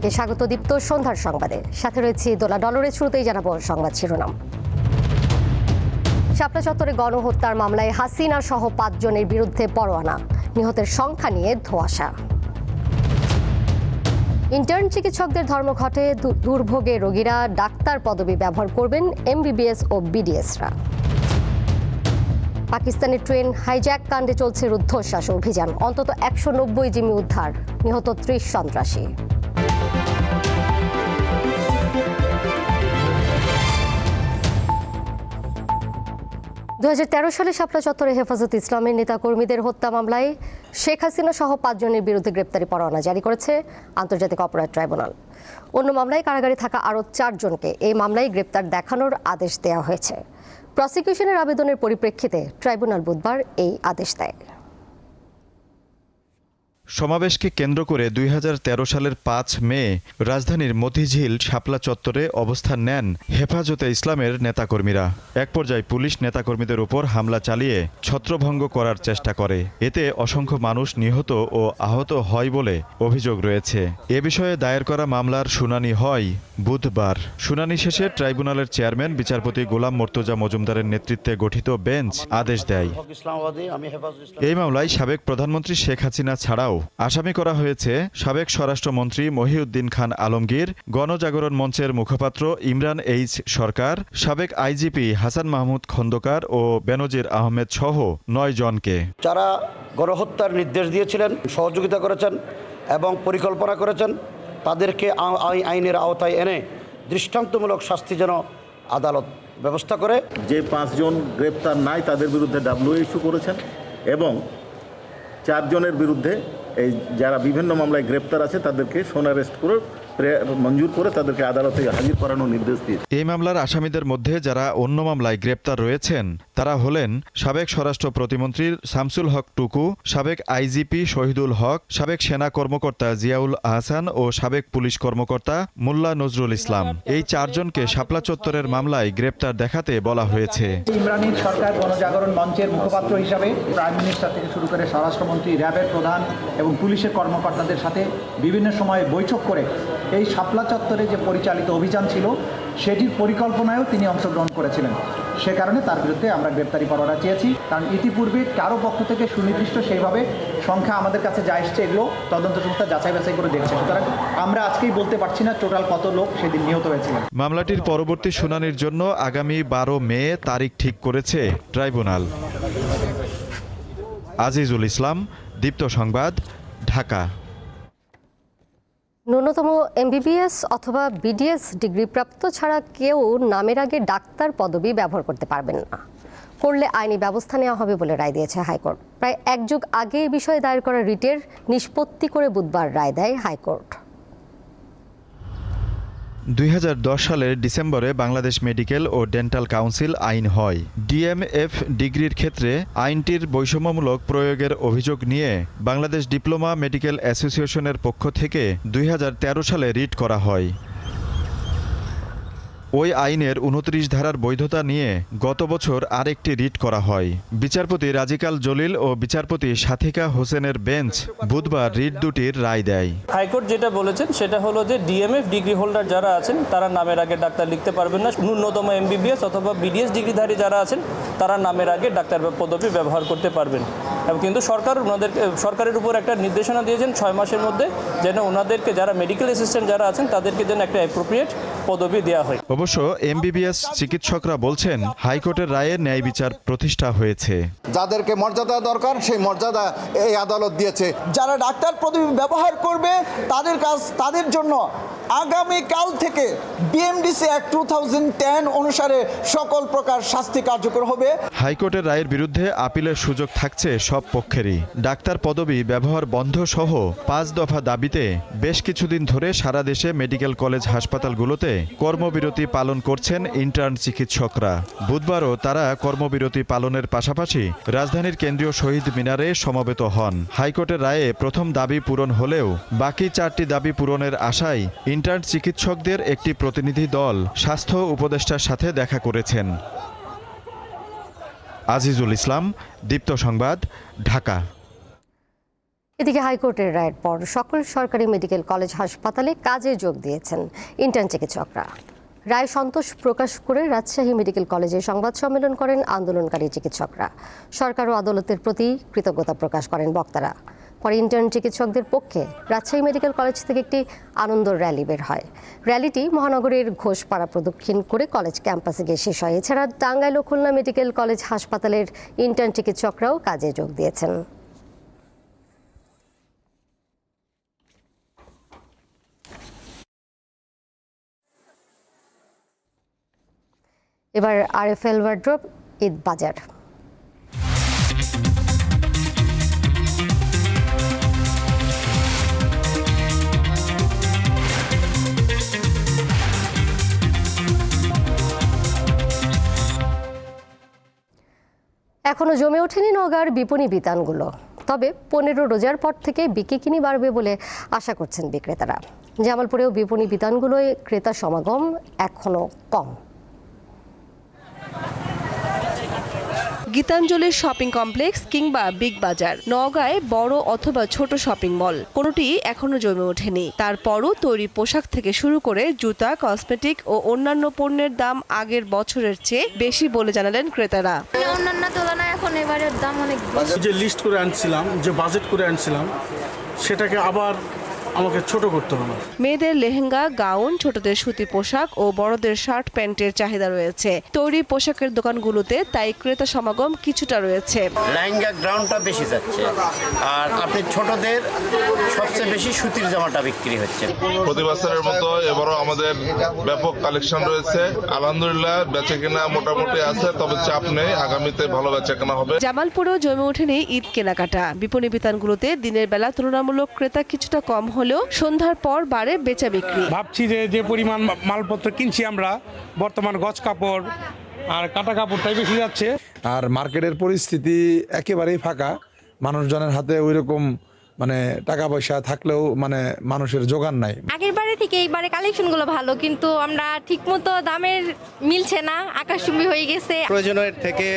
সবাইকে স্বাগত দীপ্ত সন্ধ্যার সংবাদে। সাথে রয়েছে দোলা ডলরের শুরুতেই জানাব সংবাদ শিরোনাম। শাপলা চত্বরে গণহত্যার মামলায় হাসিনা সহ পাঁচজনের বিরুদ্ধে পরোয়ানা। নিহতের সংখ্যা নিয়ে ধোঁয়াশা। ইন্টার্ন চিকিৎসকদের ধর্মঘটে দুর্ভোগে রোগীরা ডাক্তার পদবি ব্যবহার করবেন এমবিবিএস ও বিডিএসরা। পাকিস্তানের ট্রেন হাইজ্যাক কাণ্ডে চলছে রুদ্ধশ্বাস অভিযান। অন্তত একশো নব্বই জিমি উদ্ধার। নিহত ত্রিশ সন্ত্রাসী। দু হাজার তেরো সালে শাপলা চত্বরে হেফাজত ইসলামের নেতাকর্মীদের হত্যা মামলায় শেখ হাসিনা সহ পাঁচজনের বিরুদ্ধে গ্রেপ্তারি পরোয়ানা জারি করেছে আন্তর্জাতিক অপরাধ ট্রাইব্যুনাল। অন্য মামলায় কারাগারে থাকা আরও চারজনকে এই মামলায় গ্রেপ্তার দেখানোর আদেশ দেওয়া হয়েছে। প্রসিকিউশনের আবেদনের পরিপ্রেক্ষিতে ট্রাইব্যুনাল বুধবার এই আদেশ দেয়। সমাবেশকে কেন্দ্র করে দুই হাজার তেরো সালের পাঁচ মে রাজধানীর মতিঝিল শাপলা চত্বরে অবস্থান নেন হেফাজতে ইসলামের নেতাকর্মীরা। এক পর্যায়ে পুলিশ নেতাকর্মীদের উপর হামলা চালিয়ে ছত্রভঙ্গ করার চেষ্টা করে। এতে অসংখ্য মানুষ নিহত ও আহত হয় বলে অভিযোগ রয়েছে। এ বিষয়ে দায়ের করা মামলার শুনানি হয় বুধবার। শুনানি শেষে ট্রাইব্যুনালের চেয়ারম্যান বিচারপতি গোলাম মর্তজা মজুমদারের নেতৃত্বে গঠিত বেঞ্চ আদেশ দেয়। এই মামলায় সাবেক প্রধানমন্ত্রী শেখ হাসিনা ছাড়াও আসামি করা হয়েছে সাবেক স্বরাষ্ট্রমন্ত্রী মহিউদ্দিন খান আলমগীর গণজাগরণ মঞ্চের মুখপাত্র ইমরান এইচ সরকার সাবেক আইজিপি হাসান মাহমুদ খন্দকার ও বেনজির আহমেদ সহ নয় জনকে। যারা গণহত্যার নির্দেশ দিয়েছিলেন সহযোগিতা করেছেন এবং পরিকল্পনা করেছেন তাদেরকে আ- আই- আইনের আওতায় এনে দৃষ্টান্তমূলক শাস্তি যেন আদালত ব্যবস্থা করে। যে পাঁচজন গ্রেপ্তার নাই তাদের বিরুদ্ধে ডাব্লিউ ইস্যু করেছেন এবং চারজনের বিরুদ্ধে এই যারা বিভিন্ন মামলায় গ্রেপ্তার আছে তাদেরকে সোন অ্যারেস্ট করে মঞ্জুর করে তাদেরকে আদালতে হাজির করানোর নির্দেশ দিয়েছে। এই মামলার আসামিদের মধ্যে যারা অন্য মামলায় গ্রেপ্তার রয়েছেন তারা হলেন সাবেক স্বরাষ্ট্র প্রতিমন্ত্রী শামসুল হক টুকু সাবেক আইজিপি শহীদুল হক সাবেক সেনা কর্মকর্তা জিয়াউল আহসান ও সাবেক পুলিশ কর্মকর্তা মোল্লা নজরুল ইসলাম। এই চারজনকে শাপলা চত্বরের মামলায় গ্রেপ্তার দেখাতে বলা হয়েছে। ইমরানির সরকার গণজাগরণ মঞ্চের মুখপাত্র হিসাবে প্রাইম মিনিস্টার থেকে শুরু করে স্বরাষ্ট্রমন্ত্রী র্যাবের প্রধান এবং পুলিশের কর্মকর্তাদের সাথে বিভিন্ন সময় বৈঠক করে এই শাপলা চত্বরে যে পরিচালিত অভিযান ছিল, সেটির পরিকল্পনায়ও তিনি অংশগ্রহণ করেছিলেন। সে কারণে তার বিরুদ্ধে আমরা গ্রেপ্তারি পরোয়ানা চেয়েছি। কারণ ইতিপূর্বে কারও পক্ষ থেকে সুনির্দিষ্ট সেইভাবে সংখ্যা আমাদের কাছে যা এসছে, এগুলো তদন্ত সংস্থা যাচাই বাছাই করে দেখছে। সুতরাং আমরা আজকেই বলতে পারছি না টোটাল কত লোক সেদিন নিহত হয়েছিলেন। মামলাটির পরবর্তী শুনানির জন্য আগামী বারো মে তারিখ ঠিক করেছে ট্রাইব্যুনাল। আজিজুল ইসলাম, দীপ্ত সংবাদ, ঢাকা। ন্যূনতম এমবিবিএস অথবা বিডিএস ডিগ্রিপ্রাপ্ত ছাড়া কেউ নামের আগে ডাক্তার পদবি ব্যবহার করতে পারবেন না। করলে আইনি ব্যবস্থা নেওয়া হবে বলে রায় দিয়েছে হাইকোর্ট। প্রায় এক যুগ আগে এই বিষয়ে দায়ের করা রিটের নিষ্পত্তি করে বুধবার রায় দেয় হাইকোর্ট। দুই হাজার দশ সালের ডিসেম্বরে বাংলাদেশ মেডিকেল ও ডেন্টাল কাউন্সিল আইন হয়। ডিএমএফ ডিগ্রির ক্ষেত্রে আইনটির বৈষম্যমূলক প্রয়োগের অভিযোগ নিয়ে বাংলাদেশ ডিপ্লোমা মেডিকেল অ্যাসোসিয়েশনের পক্ষ থেকে দুই হাজার তেরো সালে রিট করা হয়। ওই আইনের উনত্রিশ ধারার বৈধতা নিয়ে গত বছর আরেকটি রিট করা হয়। বিচারপতি রাজিকাল জলিল ও বিচারপতি সাথিকা হোসেনের বেঞ্চ বুধবার রিট দুটির রায় দেয়। হাইকোর্ট যেটা বলেছেন সেটা হলো যে ডিএমএফ ডিগ্রি হোল্ডার যারা আছেন, তারা নামের আগে ডাক্তার লিখতে পারবেন না। ন্যূনতম এমবিবিএস অথবা বিডিএস ডিগ্রিধারী যারা আছেন, তারা নামের আগে ডাক্তার পদবি ব্যবহার করতে পারবেন। কিন্তু সরকার ওনাদের সরকারের উপর একটা নির্দেশনা দিয়েছেন ছয় মাসের মধ্যে যেন ওনাদেরকে যারা মেডিকেল অ্যাসিস্ট্যান্ট যারা আছেন তাদেরকে যেন একটা অ্যাপ্রোপ্রিয়েট পদবি দেওয়া হয়। অবশ্য এমবিবিএস চিকিৎসকরা বলছেন হাইকোর্টের রায়ে ন্যায় বিচার প্রতিষ্ঠা হয়েছে। যাদেরকে মর্যাদা দরকার সেই মর্যাদা এই আদালত দিয়েছে। যারা ডাক্তার পদবি ব্যবহার করবে তাদের কাজ তাদের জন্য আগামী কাল থেকে BMDC act two thousand ten অনুসারে সকল প্রকার শাস্তি কার্যকর হবে। হাইকোর্টের রায়ের বিরুদ্ধে আপিলের সুযোগ থাকছে সব পক্ষেরই। ডাক্তার পদবি ব্যবহার বন্ধ সহ পাঁচ দফা দাবিতে বেশ কিছুদিন ধরে সারা দেশে মেডিকেল কলেজ হাসপাতালগুলোতে কর্মবিরতি পালন করছেন ইন্টার্ন চিকিৎসকরা। বুধবারও তারা কর্মবিরতি পালনের পাশাপাশি রাজধানীর কেন্দ্রীয় শহীদ মিনারে সমবেত হন। হাইকোর্টের রায়ে প্রথম দাবি পূরণ হলেও বাকি চারটি দাবি পূরণের আশায় ইন্টার্ন চিকিৎসকদের একটি প্রতিনিধি দল স্বাস্থ্য উপদেষ্টার সাথে দেখা করেছেন। আজিজুল ইসলাম, দীপ্ত সংবাদ, ঢাকা। এদিকে হাইকোর্টের রায়ের পর সকল সরকারি মেডিকেল কলেজ হাসপাতালে কাজে যোগ দিয়েছেন ইন্টার্ন চিকিৎসকরা। রায় সন্তোষ প্রকাশ করে রাজশাহী মেডিকেল কলেজে সংবাদ সম্মেলন করেন আন্দোলনকারী চিকিৎসকরা। সরকার ও আদালতের প্রতি কৃতজ্ঞতা প্রকাশ করেন বক্তারা। পরে ইন্টার্ন চিকিৎসকদের পক্ষে রাজশাহী মেডিকেল কলেজ থেকে একটি আনন্দ র্যালি বের হয়। র্যালিটি মহানগরীর ঘোষপাড়া প্রদক্ষিণ করে কলেজ ক্যাম্পাসে গিয়ে শেষ হয়। এছাড়া টাঙ্গাইল ও খুলনা মেডিকেল কলেজ হাসপাতালের ইন্টার্ন চিকিৎসকরাও কাজে যোগ দিয়েছেন। এবার আরএফএল ওয়ার্ড্রপ ঈদ বাজার এখনও জমে ওঠেনি নগার বিপণী বিতানগুলো। তবে পনেরো রোজার পর থেকে বিকিকিনি বাড়বে বলে আশা করছেন বিক্রেতারা। জামালপুরেও বিপণী বিতানগুলোয় ক্রেতা সমাগম এখনও কম। গীতাঞ্জলির শপিং কমপ্লেক্স কিংবা বিগ বাজার নওগাঁয় বড় অথবা ছোট শপিং মল। কোনোটি এখনও জমে ওঠেনি। তারপরও তৈরি পোশাক থেকে শুরু করে জুতা কসমেটিক ও অন্যান্য পণ্যের দাম আগের বছরের চেয়ে বেশি বলে জানালেন ক্রেতারা। মানে অন্যান্য তুলনায় এখন এবারের দাম অনেক যে লিস্ট করে আনছিলাম যে বাজেট করে আনছিলাম সেটাকে আবার আমাকে ছোট করতে হলো মেয়েদের লেহেঙ্গা গাউন ছোটদের সুতি পোশাক ও বড়দের শার্ট প্যান্টের চাহিদা রয়েছে। তৈরি পোশাকের দোকানগুলোতে তাই ক্রেতা সমাগম কিছুটা রয়েছে। লেহেঙ্গা গ্রাউন্ডটা বেশি যাচ্ছে। আর আপনি ছোটদের সবচেয়ে বেশি সুতির জামাটা বিক্রি হচ্ছে। প্রতি বছরের মতো এবারও আমাদের ব্যাপক কালেকশন রয়েছে। আলহামদুলিল্লাহ বেচে কেনা মোটামুটি আছে তবে চাপ নেই। আগামীতে ভালো বেচে কেনা হবে। জামালপুরেও জমে ওঠেনি ঈদ কেনাকাটা। বিপণী বিতানগুলোতে দিনের বেলা তুলনামূলক ক্রেতা কিছুটা কম হলেও সন্ধ্যার পর বাড়ে বেচা বিক্রি। ভাবছি যে যে পরিমাণ মালপত্র কিনছি আমরা বর্তমান গজ কাপড় আর কাটা কাপড়টাই বেশি যাচ্ছে। আর মার্কেটের পরিস্থিতি একেবারেই ফাঁকা। মানুষজনের হাতে ওই রকম মানে টাকা পয়সা থাকলেও মানে মানুষের যোগান নাই। আগের বারে থেকে এইবারে কালেকশনগুলো ভালো কিন্তু আমরা ঠিকমতো দামের মিলছে না আকাশচুম্বী হয়ে গেছে। প্রয়োজনের থেকে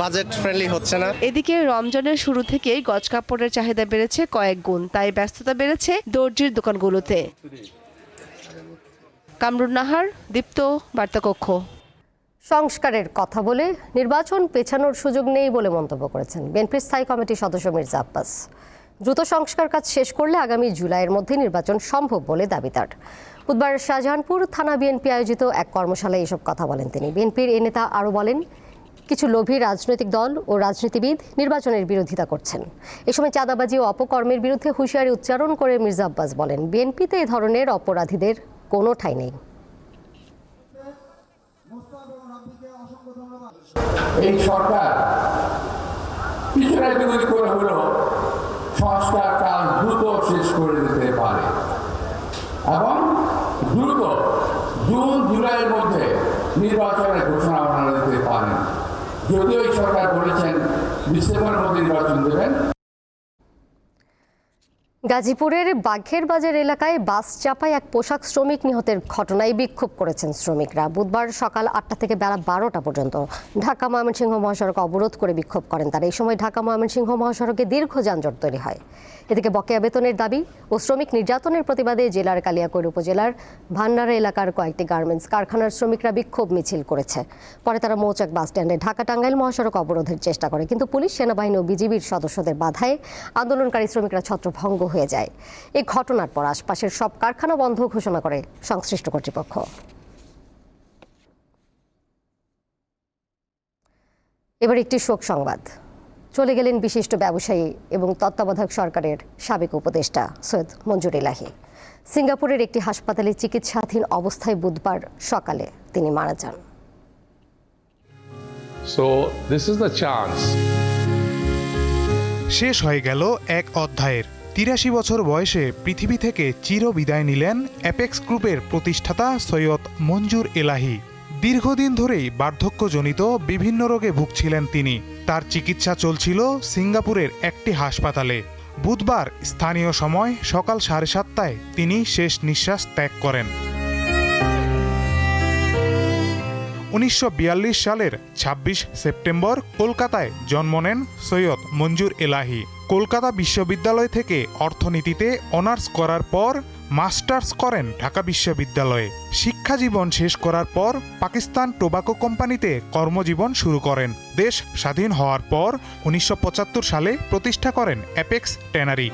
বাজেট ফ্রেন্ডলি হচ্ছে না। এদিকে রমজানের শুরু থেকেই গজ কাপড়ের চাহিদা বেড়েছে কয়েক গুণ তাই ব্যস্ততা বেড়েছে দর্জির দোকানগুলোতে। কামরুন নাহার দীপ্ত বার্তাকক্ষ। সংস্কারের কথা বলে নির্বাচন পেছানোর সুযোগ নেই বলে মন্তব্য করেছেন বিএনপির স্থায়ী কমিটির সদস্য মির্জা আব্বাস। দ্রুত সংস্কার কাজ শেষ করলে আগামী জুলাইয়ের মধ্যে নির্বাচন সম্ভব বলে দাবি তার। বুধবার শাহজাহানপুর থানা বিএনপি আয়োজিত এক কর্মশালায় এসব কথা বলেন তিনি। বিএনপির এ নেতা আরও বলেন, কিছু লোভী রাজনৈতিক দল ও রাজনীতিবিদ নির্বাচনের বিরোধিতা করছেন। এ সময় চাঁদাবাজি ও অপকর্মের বিরুদ্ধে হুঁশিয়ারি উচ্চারণ করে মির্জা আব্বাস বলেন, বিএনপিতে এ ধরনের অপরাধীদের কোনো ঠাঁই নেই। এই সরকার সংস্কার কাজ দ্রুত শেষ করে দিতে পারে। এবং দ্রুত জুন, জুলাইয়ের মধ্যে নির্বাচনের ঘোষণা আপনারা দিতে পারেন। যদিও সরকার বলেছেন ডিসেম্বরের মধ্যে নির্বাচন দেবেন। গাজীপুরের বাঘের বাজার এলাকায় বাস চাপায় এক পোশাক শ্রমিক নিহতের ঘটনায় বিক্ষোভ করেছেন শ্রমিকরা। বুধবার সকাল আটটা থেকে বেলা বারোটা পর্যন্ত ঢাকা ময়মনসিংহ মহাসড়ক অবরোধ করে বিক্ষোভ করেন তারা। এই সময় ঢাকা ময়মনসিংহ মহাসড়কে দীর্ঘ যানজট তৈরি হয়। এদিকে বকেয়া বেতনের দাবি ও শ্রমিক নির্যাতনের প্রতিবাদে জেলার কালিয়াকৈর উপজেলার ভান্ডারা এলাকার কয়েকটি গার্মেন্টস কারখানার শ্রমিকরা বিক্ষোভ মিছিল করেছে। পরে তারা মৌচাক বাস স্ট্যান্ডে ঢাকা টাঙ্গাইল মহাসড়ক অবরোধের চেষ্টা করে। কিন্তু পুলিশ, সেনাবাহিনী ও বিজিবির সদস্যদের বাধায় আন্দোলনকারী শ্রমিকরা ছত্রভঙ্গ হয়ে যায়। এই ঘটনার পর আশপাশের সব কারখানা বন্ধ ঘোষণা করে সংশ্লিষ্ট কর্তৃপক্ষ। এবার একটি শোক সংবাদ। চলে গেলেন বিশিষ্ট ব্যবসায়ী এবং তত্ত্বাবধায়ক সরকারের সাবেক উপদেষ্টা সৈয়দ মঞ্জুর ইলাহি। সিঙ্গাপুরের একটি হাসপাতালে চিকিৎসাধীন অবস্থায় বুধবার সকালে তিনি মারা যান। This is the chance. শেষ হয়ে গেল এক অধ্যায়ের। তিরাশি বছর বয়সে পৃথিবী থেকে চির বিদায় নিলেন অ্যাপেক্স গ্রুপের প্রতিষ্ঠাতা সৈয়দ মঞ্জুর এলাহি দীর্ঘদিন ধরেই বার্ধক্যজনিত বিভিন্ন রোগে ভুগছিলেন তিনি। তার চিকিৎসা চলছিল সিঙ্গাপুরের একটি হাসপাতালে। বুধবার স্থানীয় সময় সকাল সাড়ে সাতটায় তিনি শেষ নিঃশ্বাস ত্যাগ করেন। উনিশশো বিয়াল্লিশ সালের ২৬ সেপ্টেম্বর কলকাতায় জন্ম নেন সৈয়দ মঞ্জুর এলাহি। কলকাতা বিশ্ববিদ্যালয় থেকে অর্থনীতিতে অনার্স করার পর মাস্টার্স করেন ঢাকা বিশ্ববিদ্যালয়ে। শিক্ষাজীবন শেষ করার পর পাকিস্তান টোবাকো কোম্পানিতে কর্মজীবন শুরু করেন। দেশ স্বাধীন হওয়ার পর উনিশশো পঁচাত্তর সালে প্রতিষ্ঠা করেন অ্যাপেক্স ট্যানারি।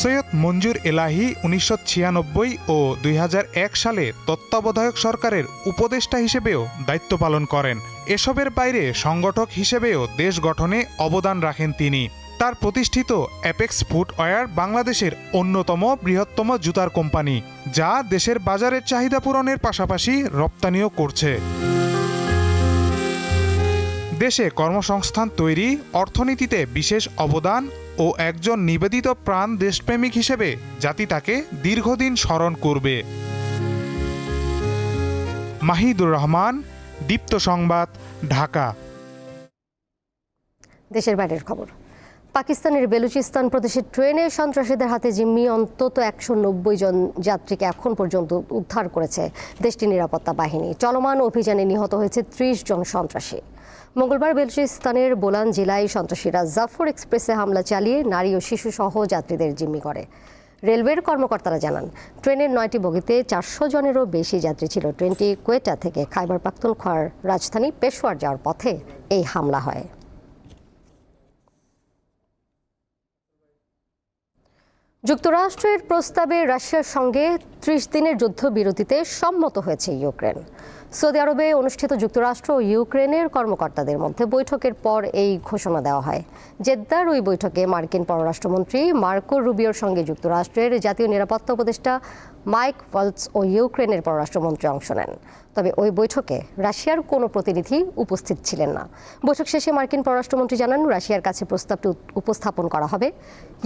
সৈয়দ মঞ্জুর এলাহি উনিশশো ছিয়ানব্বই ও দুই হাজার এক সালে তত্ত্বাবধায়ক সরকারের উপদেষ্টা হিসেবেও দায়িত্ব পালন করেন। এসবের বাইরে সংগঠক হিসেবেও দেশ গঠনে অবদান রাখেন তিনি। তার প্রতিষ্ঠিত অ্যাপেক্স ফুটওয়্যার বাংলাদেশের অন্যতম বৃহত্তম জুতার কোম্পানি, যা দেশের বাজারের চাহিদা পূরণের পাশাপাশি রপ্তানিও করছে। দেশে কর্মসংস্থান তৈরি, অর্থনীতিতে বিশেষ অবদান ও একজন নিবেদিত প্রাণ দেশপ্রেমিক হিসেবে জাতি তাকে দীর্ঘদিন স্মরণ করবে। মাহিদুর রহমান, দীপ্ত সংবাদ, ঢাকা। দেশের বাইরের খবর। পাকিস্তানের বেলুচিস্তান প্রদেশের ট্রেনে সন্ত্রাসীদের হাতে জিম্মি অন্তত একশো নব্বই জন যাত্রীকে এখন পর্যন্ত উদ্ধার করেছে দেশটির নিরাপত্তা বাহিনী। চলমান অভিযানে নিহত হয়েছে ত্রিশ জন সন্ত্রাসী। মঙ্গলবার বেলুচিস্তানের বোলান জেলায় সন্ত্রাসীরা জাফর এক্সপ্রেসে হামলা চালিয়ে নারী ও শিশু সহ যাত্রীদের জিম্মি করে। রেলওয়ের কর্মকর্তারা জানান, ট্রেনের নয়টি বগিতে চারশো জনেরও বেশি যাত্রী ছিল। ট্রেনটি কোয়েটা থেকে খাইবার পাখতুনখোয়ার রাজধানী পেশোয়ার যাওয়ার পথে এই হামলা হয়। যুক্তরাষ্ট্রের প্রস্তাবে রাশিয়ার সঙ্গে ত্রিশ দিনের যুদ্ধবিরতিতে সম্মত হয়েছে ইউক্রেন। সৌদি আরবে অনুষ্ঠিত যুক্তরাষ্ট্র ও ইউক্রেনের কর্মকর্তাদের মধ্যে বৈঠকের পর এই ঘোষণা দেওয়া হয়। জেদ্দার ওই বৈঠকে মার্কিন পররাষ্ট্রমন্ত্রী মার্কো রুবিওর সঙ্গে যুক্তরাষ্ট্রের জাতীয় নিরাপত্তা উপদেষ্টা মাইক ওয়ালস ও ইউক্রেনের পররাষ্ট্রমন্ত্রী অংশ নেন। তবে ওই বৈঠকে রাশিয়ার কোনো প্রতিনিধি উপস্থিত ছিলেন না। বৈঠক শেষে মার্কিন পররাষ্ট্রমন্ত্রী জানান, রাশিয়ার কাছে প্রস্তাবটি উপস্থাপন করা হবে।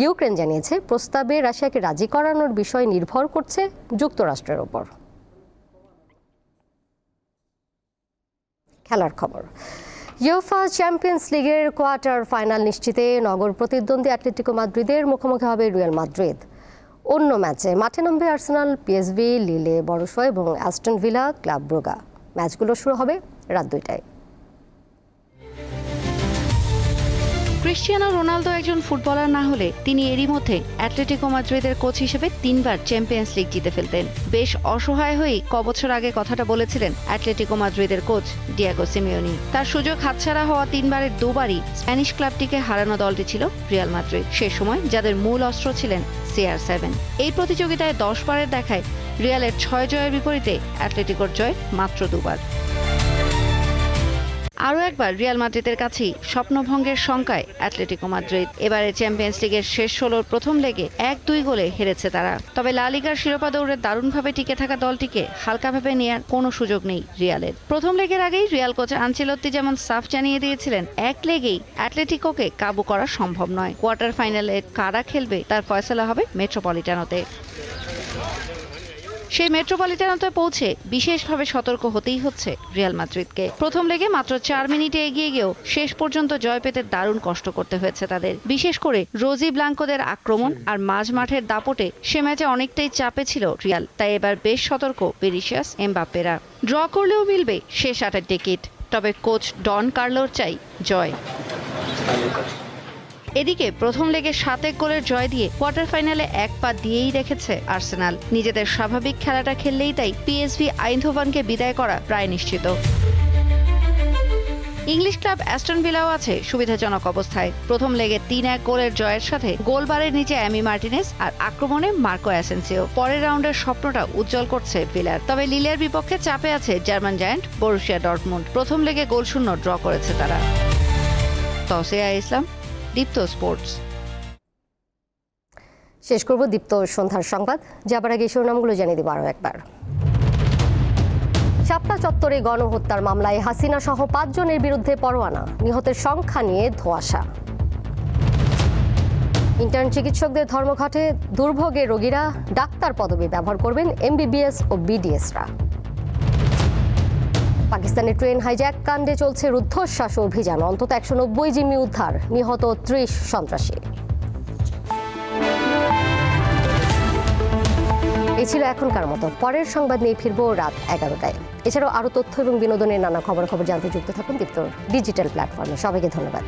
ইউক্রেন জানিয়েছে, প্রস্তাবে রাশিয়াকে রাজি করানোর বিষয় নির্ভর করছে যুক্তরাষ্ট্রের ওপর খেলার খবর। ইউফা চ্যাম্পিয়ন্স লিগের কোয়ার্টার ফাইনাল নিশ্চিতে নগর প্রতিদ্বন্দ্বী অ্যাটলেটিকো মাদ্রিদের মুখোমুখি হবে রিয়াল মাদ্রিদ অন্য ম্যাচে মাঠে নামবে আর্সেনাল পিএসভি লিলে বড়সো এবং অ্যাস্টন ভিলা ক্লাব ব্রোগা ম্যাচগুলো শুরু হবে রাত দুইটায়। ক্রিশ্চিয়ানো রোনালদো একজন ফুটবলার না হলে তিনি এরই মধ্যে অ্যাটলেটিকো মাদ্রিদের কোচ হিসেবে তিনবার চ্যাম্পিয়ন্স লিগ জিতে ফেলতেন। বেশ অসহায় হয়েই কবছর আগে কথাটা বলেছিলেন অ্যাটলেটিকো মাদ্রিদের কোচ ডিয়াগো সিমিওনি। তার সুযোগ হাতছাড়া হওয়া তিনবারের দুবারই স্প্যানিশ ক্লাবটিকে হারানো দলটি ছিল রিয়াল মাদ্রিদ। সে সময় যাদের মূল অস্ত্র ছিলেন সিআর সেভেন। এই প্রতিযোগিতায় দশ বারের দেখায় রিয়ালের ছয় জয়ের বিপরীতে অ্যাটলেটিকোর জয় মাত্র দুবার। আরও একবার রিয়াল মাদ্রিদের কাছেই স্বপ্নভঙ্গের শঙ্কায় অ্যাটলেটিকো মাদ্রিদ। এবারে চ্যাম্পিয়ন্স লিগের শেষ ষোলোর প্রথম লেগে এক দুই গোলে হেরেছে তারা। তবে লা লিগার শিরোপা দৌড়ে দারুণভাবে টিকে থাকা দলটিকে হালকাভাবে নেয়ার কোনো সুযোগ নেই রিয়ালের। প্রথম লেগের আগেই রিয়াল কোচ আনচেলত্তি যেমন সাফ জানিয়ে দিয়েছিলেন, এক লেগেই অ্যাটলেটিকোকে কাবু করা সম্ভব নয়। কোয়ার্টার ফাইনালে কারা খেলবে তার ফয়সলা হবে মেট্রোপলিটানোতে। সেই মেট্রোপলিটানোতে পৌঁছে বিশেষভাবে সতর্ক হতেই হচ্ছে রিয়াল মাদ্রিদকে। প্রথম লেগে মাত্র চার মিনিটে এগিয়ে গিয়েও শেষ পর্যন্ত জয় পেতে দারুণ কষ্ট করতে হয়েছে তাদের। বিশেষ করে রোজি ব্লাঙ্কোদের আক্রমণ আর মাঝ মাঠের দাপটে সে ম্যাচে অনেকটাই চাপে ছিল রিয়াল, তাই এবার বেশ সতর্ক পেরিশিয়াস এমবাপ্পেরা। ড্র করলেও মিলবে শেষ আটের টিকিট, তবে কোচ ডন কার্লোর চাই জয়। এদিকে প্রথম লেগে সাত এক গোলের জয় দিয়ে কোয়ার্টার ফাইনালে এক পা দিয়েই রেখেছে আর্সেনাল। নিজেদের স্বাভাবিক খেলাটা খেললেই তাই পিএসভি আইন্ধবানকে বিদায় করা প্রায় নিশ্চিত। ইংলিশ ক্লাব অ্যাস্টন ভিলাও আছে সুবিধাজনক অবস্থায়। প্রথম লেগে তিন এক গোলের জয়ের সাথে গোলবারের নিচে অ্যামি মার্টিনেস আর আক্রমণে মার্কো অ্যাসেন্সিও। পরের রাউন্ডের স্বপ্নটা উজ্জ্বল করছে ভিলার। তবে লিলের বিপক্ষে চাপে আছে জার্মান জায়ান্ট বরুশিয়া ডর্টমুন্ড। প্রথম লেগে গোলশূন্য ড্র করেছে তারা। তসিয়া ইসলাম দীপ্ত স্পোর্টস। শেষ করব দীপ্ত সন্ধ্যার সংবাদ। যাবার আগে শিরোনামগুলো জানিয়ে দেবো আরও একবার। শাপলা চত্বরে গণহত্যার মামলায় হাসিনা সহ পাঁচজনের বিরুদ্ধে পরোয়ানা, নিহতের সংখ্যা নিয়ে ধোঁয়াশা। ইন্টার্ন চিকিৎসকদের ধর্মঘটে দুর্ভোগের রোগীরা ডাক্তার পদবি ব্যবহার করবেন এমবিবিএস ও বিডিএসরা। পাকিস্তানের ট্রেন হাইজ্যাক কাণ্ডে চলছে রুদ্ধশ্বাস অভিযান। অন্তত একশো নব্বই জিমি উদ্ধার, নিহত ত্রিশ সন্ত্রাসী। এই ছিল এখনকার মতো। পরের সংবাদ নিয়ে ফিরব রাত এগারোটায়। এছাড়াও আরও তথ্য এবং বিনোদনের নানা খবর খবর জানতে যুক্ত থাকুন দীপ্ত ডিজিটাল প্ল্যাটফর্মে। সবাইকে ধন্যবাদ।